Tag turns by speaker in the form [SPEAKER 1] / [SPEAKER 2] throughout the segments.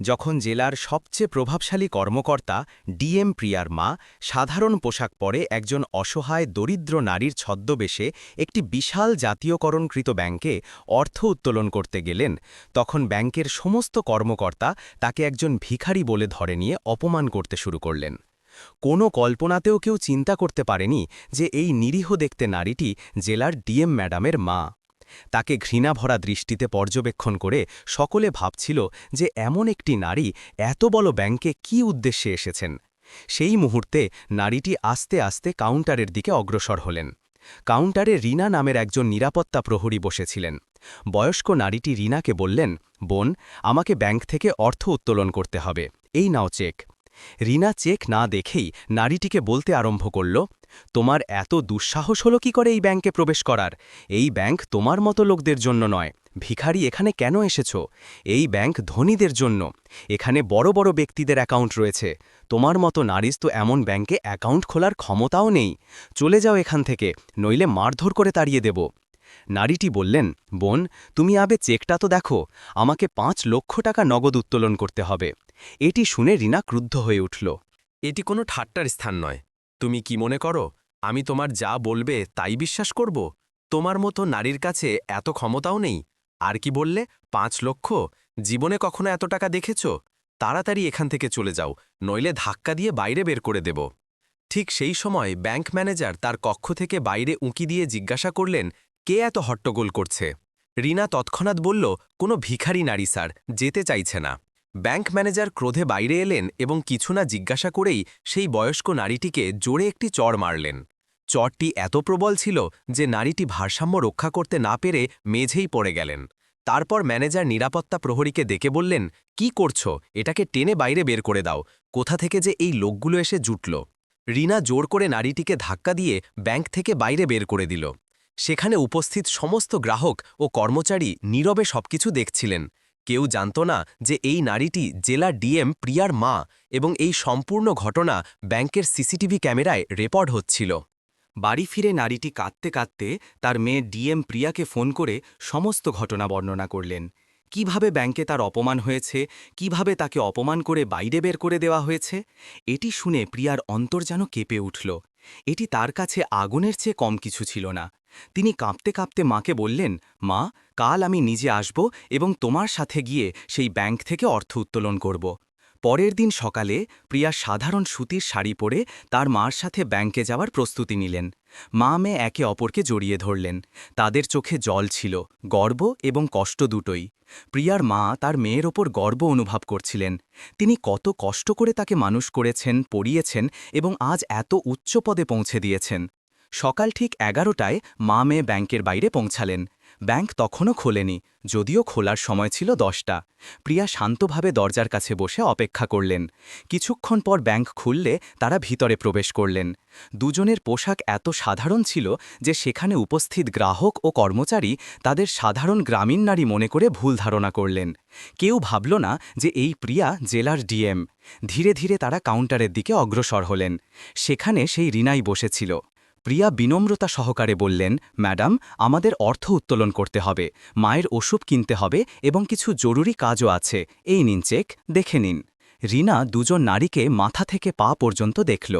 [SPEAKER 1] যখন জেলার সবচেয়ে প্রভাবশালী কর্মকর্তা ডিএম প্রিয়ার মা সাধারণ পোশাক পরে একজন অসহায় দরিদ্র নারীর ছদ্মবেশে একটি বিশাল জাতীয়করণকৃত ব্যাংকে অর্থ উত্তোলন করতে গেলেন, তখন ব্যাংকের সমস্ত কর্মকর্তা তাকে একজন ভিখারি বলে ধরে নিয়ে অপমান করতে শুরু করলেন। কোনো কল্পনাতেও কেউ চিন্তা করতে পারেনি যে এই নিরীহ দেখতে নারীটি জেলার ডিএম ম্যাডামের মা। তাকে ঘৃণাভরা দৃষ্টিতে পর্যবেক্ষণ করে সকলে ভাবছিল যে এমন একটি নারী এত বড় ব্যাংকে কি উদ্দেশ্যে এসেছেন। সেই মুহূর্তে নারীটি আস্তে আস্তে কাউন্টারের দিকে অগ্রসর হলেন। কাউন্টারে রিনা নামের একজন নিরাপত্তা প্রহরী বসেছিলেন। বয়স্ক নারীটি রিনাকে বললেন, বোন, আমাকে ব্যাংক থেকে অর্থ উত্তোলন করতে হবে। এই নাও চেক। রিনা চেক না দেখেই নারীটিকে বলতে আরম্ভ করল তোমার এত দুঃসাহস হলো কি করে এই ব্যাংকে প্রবেশ করার? এই ব্যাংক তোমার মতো লোকদের জন্য নয়। ভিখারি, এখানে কেন এসেছ? এই ব্যাংক ধনীদের জন্য। এখানে বড় বড় ব্যক্তিদের অ্যাকাউন্ট রয়েছে। তোমার মতো নারিজ তো এমন ব্যাংকে অ্যাকাউন্ট খোলার ক্ষমতাও নেই। চলে যাও এখান থেকে, নইলে মারধর করে তাড়িয়ে দেব। নারীটি বললেন, বোন, তুমি আবে চেকটা তো দেখো, আমাকে পাঁচ লক্ষ টাকা নগদ উত্তোলন করতে হবে। এটি শুনে রিনা ক্রুদ্ধ হয়ে উঠল।
[SPEAKER 2] এটি কোনো ঠাট্টার স্থান নয়। তুমি কি মনে করো, আমি তোমার যা বলবে তাই বিশ্বাস করব? তোমার মতো নারীর কাছে এত ক্ষমতাও নেই। আর কি বললে, পাঁচ লক্ষ? জীবনে কখনো এত টাকা দেখেছ? তাড়াতাড়ি এখান থেকে চলে যাও, নইলে ধাক্কা দিয়ে বাইরে বের করে দেব। ঠিক সেই সময় ব্যাংক ম্যানেজার তার কক্ষ থেকে বাইরে উঁকি দিয়ে জিজ্ঞাসা করলেন, কে এত হট্টগোল করছে? রিনা তৎক্ষণাৎ বলল, কোনো ভিখারি নারী, স্যার, যেতে চাইছে না। ব্যাংক ম্যানেজার ক্রোধে বাইরে এলেন এবং কিছু না জিজ্ঞাসা করেই সেই বয়স্ক নারীটিকে জোরে একটি চড় মারলেন। চরটি এত প্রবল ছিল যে নারীটি ভারসাম্য রক্ষা করতে না পেরে মেঝেই পড়ে গেলেন। তারপর ম্যানেজার নিরাপত্তা প্রহরীকে ডেকে বললেন, কি করছ? এটাকে টেনে বাইরে বের করে দাও। কোথা থেকে যে এই লোকগুলো এসে জুটল? রিনা জোর করে নারীটিকে ধাক্কা দিয়ে ব্যাংক থেকে বাইরে বের করে দিল। সেখানে উপস্থিত সমস্ত গ্রাহক ও কর্মচারী নীরবে সবকিছু দেখছিলেন। কেউ জানত না যে এই নারীটি জেলা ডিএম প্রিয়ার মা এবং এই সম্পূর্ণ ঘটনা ব্যাংকের সিসিটিভি ক্যামেরায় রেকর্ড হচ্ছিল।
[SPEAKER 1] বাড়ি ফিরে নারীটি কাঁদতে কাঁদতে তার মেয়ে ডিএম প্রিয়াকে ফোন করে সমস্ত ঘটনা বর্ণনা করলেন। কীভাবে ব্যাংকে তার অপমান হয়েছে? কীভাবে তাকে অপমান করে বাইরে বের করে দেওয়া হয়েছে? এটি শুনে প্রিয়ার অন্তর যেন কেঁপে উঠল। এটি তার কাছে আগুনের চেয়ে কম কিছু ছিল না। তিনি কাঁপতে কাঁপতে মাকে বললেন, মা, কাল আমি নিজে আসব এবং তোমার সাথে গিয়ে সেই ব্যাংক থেকে অর্থ উত্তোলন করব। পরের দিন সকালে প্রিয়া সাধারণ সুতির শাড়ি পরে তার মার সাথে ব্যাংকে যাওয়ার প্রস্তুতি নিলেন। মা মেয়ে একে অপরকে জড়িয়ে ধরলেন। তাদের চোখে জল ছিল, গর্ব এবং কষ্ট দুটোই। প্রিয়ার মা তার মেয়ের ওপর গর্ব অনুভব করছিলেন। তিনি কত কষ্ট করে তাকে মানুষ করেছেন, পড়িয়েছেন এবং আজ এত উচ্চ পদে পৌঁছে দিয়েছেন। সকাল ঠিক এগারোটায় মা মেয়ে ব্যাংকের বাইরে পৌঁছালেন। ব্যাংক তখনও খোলেনি, যদিও খোলার সময় ছিল দশটা। প্রিয়া শান্তভাবে দরজার কাছে বসে অপেক্ষা করলেন। কিছুক্ষণ পর ব্যাংক খুললে তারা ভিতরে প্রবেশ করলেন। দুজনের পোশাক এত সাধারণ ছিল যে সেখানে উপস্থিত গ্রাহক ও কর্মচারী তাদের সাধারণ গ্রামীণ নারী মনে করে ভুল ধারণা করলেন। কেউ ভাবল না যে এই প্রিয়া জেলার ডিএম। ধীরে ধীরে তারা কাউন্টারের দিকে অগ্রসর হলেন। সেখানে সেই রিনাই বসেছিল। প্রিয়া বিনম্রতা সহকারে বললেন, ম্যাডাম, আমাদের অর্থ উত্তোলন করতে হবে, মায়ের ওষুধ কিনতে হবে এবং কিছু জরুরি কাজও আছে। এই নিন চেক, দেখে নিন। রিনা দুজন নারীকে মাথা থেকে পা পর্যন্ত দেখল।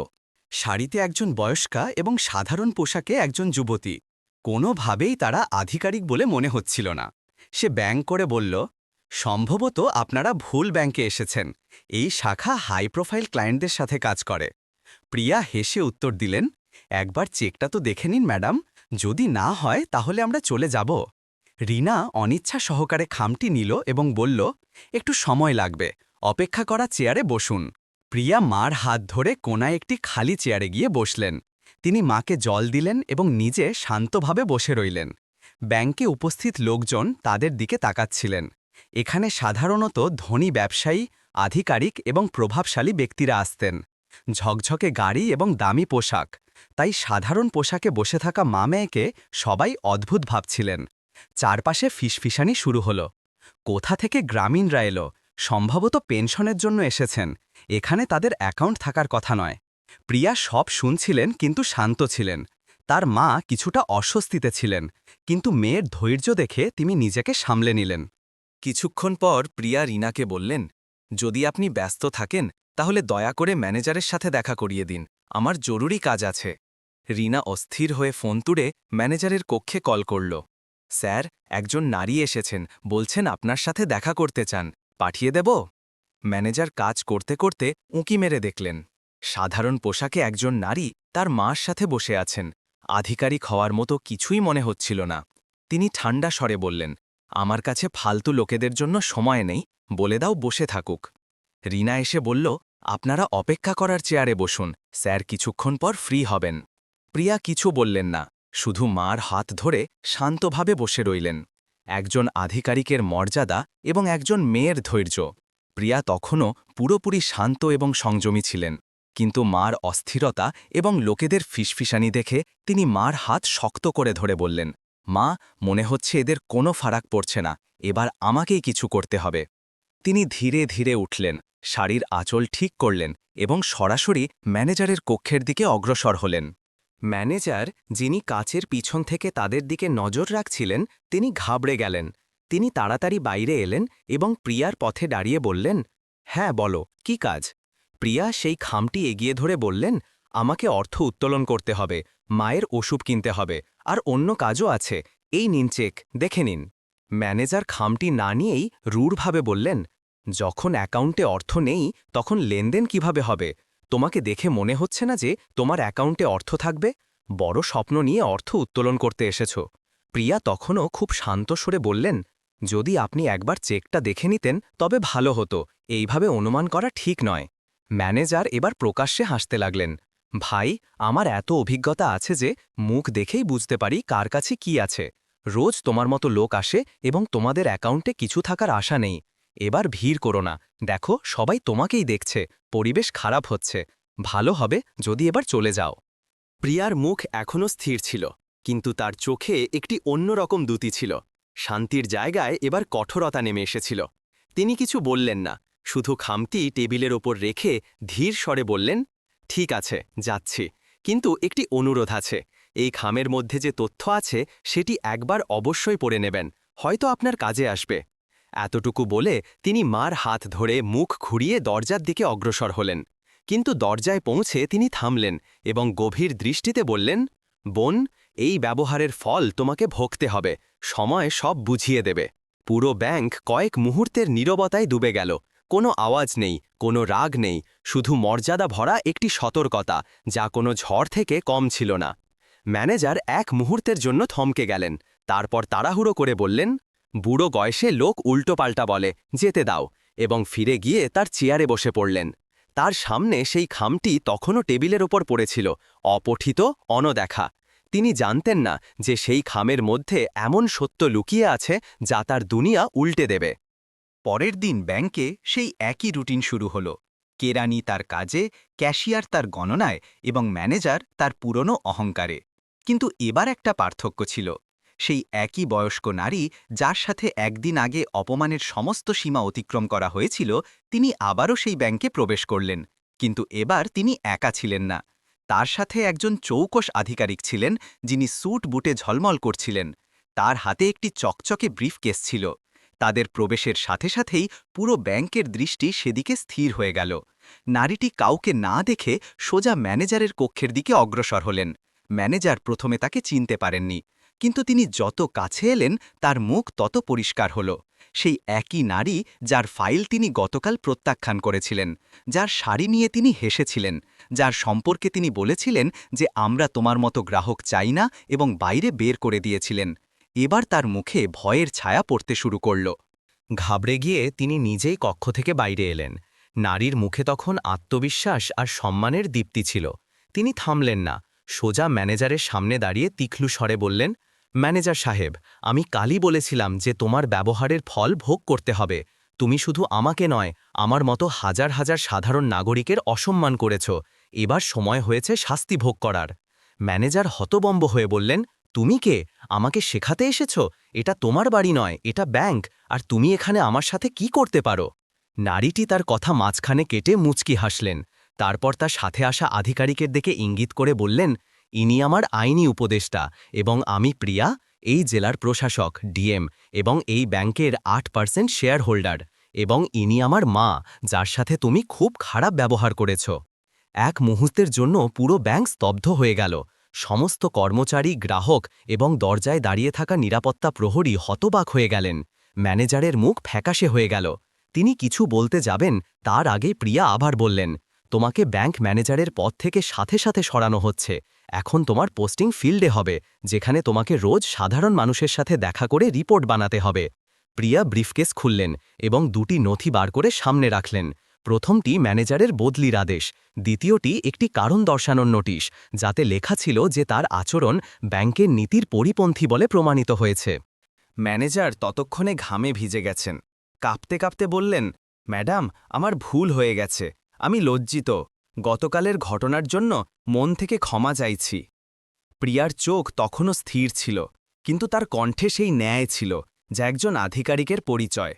[SPEAKER 1] শাড়িতে একজন বয়স্কা এবং সাধারণ পোশাকে একজন যুবতী। কোনোভাবেই তারা আধিকারিক বলে মনে হচ্ছিল না। সে ব্যাংক করে বলল, সম্ভবত আপনারা ভুল ব্যাংকে এসেছেন। এই শাখা হাই প্রোফাইল ক্লায়েন্টদের সাথে কাজ করে। প্রিয়া হেসে উত্তর দিলেন একবার চেকটা তো দেখে নিন, ম্যাডাম। যদি না হয়, তাহলে আমরা চলে যাব। রিনা অনিচ্ছা সহকারে খামটি নিল এবং বলল, একটু সময় লাগবে। অপেক্ষা করা চেয়ারে বসুন। প্রিয়া মার হাত ধরে কোনায় একটি খালি চেয়ারে গিয়ে বসলেন। তিনি মাকে জল দিলেন এবং নিজে শান্তভাবে বসে রইলেন। ব্যাংকে উপস্থিত লোকজন তাদের দিকে তাকাচ্ছিলেন। এখানে সাধারণত ধনী ব্যবসায়ী, আধিকারিক এবং প্রভাবশালী ব্যক্তিরা আসতেন। ঝকঝকে গাড়ি এবং দামি পোশাক। তাই সাধারণ পোশাকে বসে থাকা মা মেয়েকে সবাই অদ্ভুত ভাবছিলেন। চারপাশে ফিসফিসানি শুরু হল। কোথা থেকে গ্রামীণরা এলো? সম্ভবত পেনশনের জন্য এসেছেন। এখানে তাদের অ্যাকাউন্ট থাকার কথা নয়। প্রিয়া সব শুনছিলেন কিন্তু শান্ত ছিলেন। তার মা কিছুটা অস্বস্তিতে ছিলেন, কিন্তু মেয়ের ধৈর্য দেখে তিনি নিজেকে সামলে নিলেন। কিছুক্ষণ পর প্রিয়া রিনাকে বললেন, যদি আপনি ব্যস্ত থাকেন তাহলে দয়া করে ম্যানেজারের সাথে দেখা করিয়ে দিন। আমার জরুরি কাজ আছে। রিনা অস্থির হয়ে ফোন তুড়ে ম্যানেজারের কক্ষে কল করল। স্যার, একজন নারী এসেছেন। বলছেন আপনার সাথে দেখা করতে চান। পাঠিয়ে দেব? ম্যানেজার কাজ করতে করতে উঁকি মেরে দেখলেন। সাধারণ পোশাকে একজন নারী তার মার সাথে বসে আছেন। আধিকারিক হওয়ার মতো কিছুই মনে হচ্ছিল না। তিনি ঠান্ডা স্বরে বললেন, আমার কাছে ফালতু লোকেদের জন্য সময় নেই। বলে দাও, বসে থাকুক। রিনা এসে বলল আপনারা অপেক্ষা করার চেয়ারে বসুন। স্যার কিছুক্ষণ পর ফ্রি হবেন। প্রিয়া কিছু বললেন না। শুধু মার হাত ধরে শান্তভাবে বসে রইলেন। একজন আধিকারিকের মর্যাদা এবং একজন মেয়ের ধৈর্য। প্রিয়া তখনও পুরোপুরি শান্ত এবং সংযমী ছিলেন। কিন্তু মার অস্থিরতা এবং লোকেদের ফিসফিসানি দেখে তিনি মার হাত শক্ত করে ধরে বললেন, মা, মনে হচ্ছে এদের কোনো ফারাক পড়ছে না। এবার আমাকেই কিছু করতে হবে। তিনি ধীরে ধীরে উঠলেন। শাড়ির আঁচল ঠিক করলেন এবং সরাসরি ম্যানেজারের কক্ষের দিকে অগ্রসর হলেন। ম্যানেজার, যিনি কাচের পিছন থেকে তাদের দিকে নজর রাখছিলেন, তিনি ঘাবড়ে গেলেন। তিনি তাড়াতাড়ি বাইরে এলেন এবং প্রিয়ার পথে দাঁড়িয়ে বললেন হ্যাঁ বলো, কি কাজ? প্রিয়া সেই খামটি এগিয়ে ধরে বললেন, আমাকে অর্থ উত্তোলন করতে হবে, মায়ের ওষুধ কিনতে হবে, আর অন্য কাজও আছে, এই নিন চেক, দেখে নিন। ম্যানেজার খামটি না নিয়েই রূঢ়ভাবে বললেন যখন অ্যাকাউন্টে অর্থ নেই, তখন লেনদেন কীভাবে হবে? তোমাকে দেখে মনে হচ্ছে না যে তোমার অ্যাকাউন্টে অর্থ থাকবে? বড় স্বপ্ন নিয়ে অর্থ উত্তোলন করতে এসেছ। প্রিয়া তখনও খুব শান্ত সুরে বললেন, যদি আপনি একবার চেকটা দেখে নিতেন, তবে ভালো হতো। এইভাবে অনুমান করা ঠিক নয়। ম্যানেজার এবার প্রকাশ্যে হাসতে লাগলেন, ভাই, আমার এত অভিজ্ঞতা আছে যে মুখ দেখেই বুঝতে পারি কার কাছে কি আছে। রোজ তোমার মতো লোক আসে এবং তোমাদের অ্যাকাউন্টে কিছু থাকার আশা নেই। এবার ভিড় করো না। দেখো, সবাই তোমাকেই দেখছে। পরিবেশ খারাপ হচ্ছে। ভালো হবে যদি এবার চলে যাও। প্রিয়ার মুখ এখনও স্থির ছিল, কিন্তু তার চোখে একটি অন্যরকম দুতি ছিল। শান্তির জায়গায় এবার কঠোরতা নেমে এসেছিল। তিনি কিছু বললেন না। শুধু খামটি টেবিলের ওপর রেখে ধীর স্বরে বললেন, ঠিক আছে, যাচ্ছি। কিন্তু একটি অনুরোধ আছে। এই খামের মধ্যে যে তথ্য আছে, সেটি একবার অবশ্যই পড়ে নেবেন। হয়তো আপনার কাজে আসবে। এতটুকু বলে তিনি মার হাত ধরে মুখ ঘুরিয়ে দরজার দিকে অগ্রসর হলেন। কিন্তু দরজায় পৌঁছে তিনি থামলেন এবং গভীর দৃষ্টিতে বললেন, বোন, এই ব্যবহারের ফল তোমাকে ভোগতে হবে। সময় সব বুঝিয়ে দেবে। পুরো ব্যাংক কয়েক মুহূর্তের নীরবতায় ডুবে গেল। কোনো আওয়াজ নেই, কোনো রাগ নেই। শুধু মর্যাদা ভরা একটি সতর্কতা, যা কোনো ঝড় থেকে কম ছিল না। ম্যানেজার এক মুহূর্তের জন্য থমকে গেলেন। তারপর তাড়াহুড়ো করে বললেন বুড়ো বয়সে লোক উল্টোপাল্টা বলে, যেতে দাও। এবং ফিরে গিয়ে তার চেয়ারে বসে পড়লেন। তার সামনে সেই খামটি তখনও টেবিলের ওপর পড়েছিল, অপঠিত, অনদেখা। তিনি জানতেন না যে সেই খামের মধ্যে এমন সত্য লুকিয়ে আছে যা তার দুনিয়া উল্টে দেবে। পরের দিন ব্যাংকে সেই একই রুটিন শুরু হল। কেরানি তার কাজে, ক্যাশিয়ার তার গণনায় এবং ম্যানেজার তার পুরনো অহংকারে। কিন্তু এবার একটা পার্থক্য ছিল। সেই একই বয়স্ক নারী যার সাথে একদিন আগে অপমানের সমস্ত সীমা অতিক্রম করা হয়েছিল, তিনি আবারও সেই ব্যাংকে প্রবেশ করলেন। কিন্তু এবার তিনি একা ছিলেন না। তার সাথে একজন চৌকস আধিকারিক ছিলেন, যিনি স্যুট বুটে ঝলমল করছিলেন। তার হাতে একটি চকচকে ব্রিফকেস ছিল। তাদের প্রবেশের সাথে সাথেই পুরো ব্যাংকের দৃষ্টি সেদিকে স্থির হয়ে গেল। নারীটি কাউকে না দেখে সোজা ম্যানেজারের কক্ষের দিকে অগ্রসর হলেন। ম্যানেজার প্রথমে তাকে চিনতে পারেননি। কিন্তু তিনি যত কাছে এলেন, তার মুখ তত পরিষ্কার হল। সেই একই নারী যার ফাইল তিনি গতকাল প্রত্যাখ্যান করেছিলেন, যার শাড়ি নিয়ে তিনি হেসেছিলেন, যার সম্পর্কে তিনি বলেছিলেন যে আমরা তোমার মতো গ্রাহক চাই না এবং বাইরে বের করে দিয়েছিলেন। এবার তার মুখে ভয়ের ছায়া পড়তে শুরু করল। ঘাবড়ে গিয়ে তিনি নিজেই কক্ষ থেকে বাইরে এলেন। নারীর মুখে তখন আত্মবিশ্বাস আর সম্মানের দীপ্তি ছিল। তিনি থামলেন না। সোজা ম্যানেজারের সামনে দাঁড়িয়ে তিখলু স্বরে বললেন ম্যানেজার সাহেব, আমি কালই বলেছিলাম যে তোমার ব্যবহারের ফল ভোগ করতে হবে। তুমি শুধু আমাকে নয়, আমার মতো হাজার হাজার সাধারণ নাগরিকের অসম্মান করেছ। এবার সময় হয়েছে শাস্তি ভোগ করার। ম্যানেজার হতবম্ব হয়ে বললেন, তুমি কে? আমাকে শেখাতে এসেছ? এটা তোমার বাড়ি নয়, এটা ব্যাংক। আর তুমি এখানে আমার সাথে কি করতে পারো? নারীটি তার কথা মাঝখানে কেটে মুচকি হাসলেন। তারপর তার সাথে আসা আধিকারিকের দিকে ইঙ্গিত করে বললেন ইনি আমার আইনি উপদেষ্টা এবং আমি প্রিয়া, এই জেলার প্রশাসক, ডিএম, এবং এই ব্যাংকের আট পার্সেন্ট শেয়ার হোল্ডার এবং ইনি আমার মা, যার সাথে তুমি খুব খারাপ ব্যবহার করেছ। এক মুহূর্তের জন্য পুরো ব্যাংক স্তব্ধ হয়ে গেল। সমস্ত কর্মচারী, গ্রাহক এবং দরজায় দাঁড়িয়ে থাকা নিরাপত্তা প্রহরী হতবাক হয়ে গেলেন। ম্যানেজারের মুখ ফ্যাকাশে হয়ে গেল। তিনি কিছু বলতে যাবেন, তার আগে প্রিয়া আবার বললেন তোমাকে ব্যাংক ম্যানেজারের পদ থেকে সাথে সাথে সরানো হচ্ছে। এখন তোমার পোস্টিং ফিল্ডে হবে, যেখানে তোমাকে রোজ সাধারণ মানুষের সাথে দেখা করে রিপোর্ট বানাতে হবে। প্রিয়া ব্রিফকেস খুললেন এবং দুটি নথি বার করে সামনে রাখলেন। প্রথমটি ম্যানেজারের বদলির আদেশ, দ্বিতীয়টি একটি কারণ দর্শানোর নোটিশ, যাতে লেখা ছিল যে তার আচরণ ব্যাংকের নীতির পরিপন্থী বলে প্রমাণিত হয়েছে। ম্যানেজার ততক্ষণে ঘামে ভিজে গেছেন। কাঁপতে কাঁপতে বললেন, ম্যাডাম, আমার ভুল হয়ে গেছে। আমি লজ্জিত। গতকালের ঘটনার জন্য মন থেকে ক্ষমা চাইছি। প্রিয়ার চোখ তখনও স্থির ছিল, কিন্তু তার কণ্ঠে সেই ন্যায় ছিল, যা একজন আধিকারিকের পরিচয়।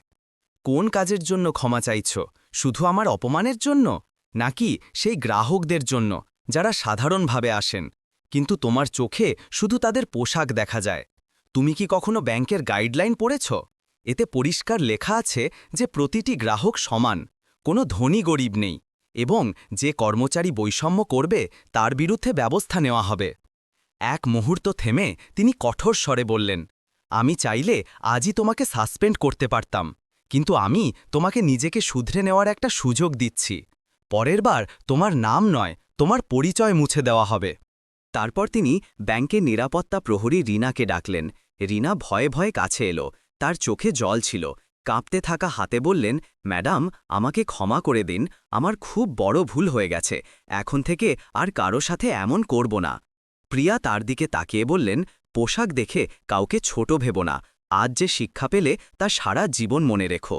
[SPEAKER 1] কোন কাজের জন্য ক্ষমা চাইছ? শুধু আমার অপমানের জন্য? নাকি সেই গ্রাহকদের জন্য, যারা সাধারণভাবে আসেন? কিন্তু তোমার চোখে শুধু তাদের পোশাক দেখা যায়। তুমি কি কখনো ব্যাংকের গাইডলাইন পড়েছ? এতে পরিষ্কার লেখা আছে যে প্রতিটি গ্রাহক সমান, কোনো ধনী গরিব নেই। এবং যে কর্মচারী বৈষম্য করবে, তার বিরুদ্ধে ব্যবস্থা নেওয়া হবে। এক মুহূর্ত থেমে তিনি কঠোর স্বরে বললেন, আমি চাইলে আজই তোমাকে সাসপেন্ড করতে পারতাম, কিন্তু আমি তোমাকে নিজেকে শুধরে নেওয়ার একটা সুযোগ দিচ্ছি। পরের বার তোমার নাম নয়, তোমার পরিচয় মুছে দেওয়া হবে। তারপর তিনি ব্যাংকের নিরাপত্তা প্রহরী রিনাকে ডাকলেন। রিনা ভয়ে ভয়ে কাছে এলো, তার চোখে জল ছিল কাঁপতে থাকা হাতে বললেন, ম্যাডাম, আমাকে ক্ষমা করে দিন, আমার খুব বড় ভুল হয়ে গেছে, এখন থেকে আর কারও সাথে এমন করব না। প্রিয়া তার দিকে তাকিয়ে বললেন, পোশাক দেখে কাউকে ছোট ভেব না, আজ যে শিক্ষা পেলে তা সারা জীবন মনে রেখো।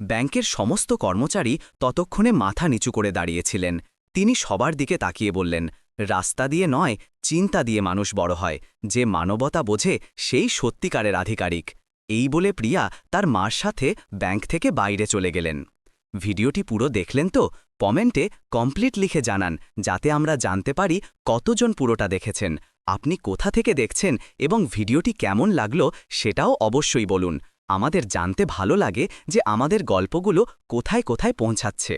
[SPEAKER 1] ব্যাংকের সমস্ত কর্মচারী ততক্ষণে মাথা নিচু করে দাঁড়িয়েছিলেন। তিনি সবার দিকে তাকিয়ে বললেন, রাস্তা দিয়ে নয়, চিন্তা দিয়ে মানুষ বড় হয়, যে মানবতা বোঝে সেই সত্যিকারের আধিকারিক। এই বলে প্রিয়া তার মার সাথে ব্যাংক থেকে বাইরে চলে গেলেন। ভিডিওটি পুরো দেখলেন তো? কমেন্টে কমপ্লিট লিখে জানান, যাতে আমরা জানতে পারি কতজন পুরোটা দেখেছেন। আপনি কোথা থেকে দেখছেন এবং ভিডিওটি কেমন লাগল সেটাও অবশ্যই বলুন। আমাদের জানতে ভালো লাগে যে আমাদের গল্পগুলো কোথায় কোথায় পৌঁছাচ্ছে।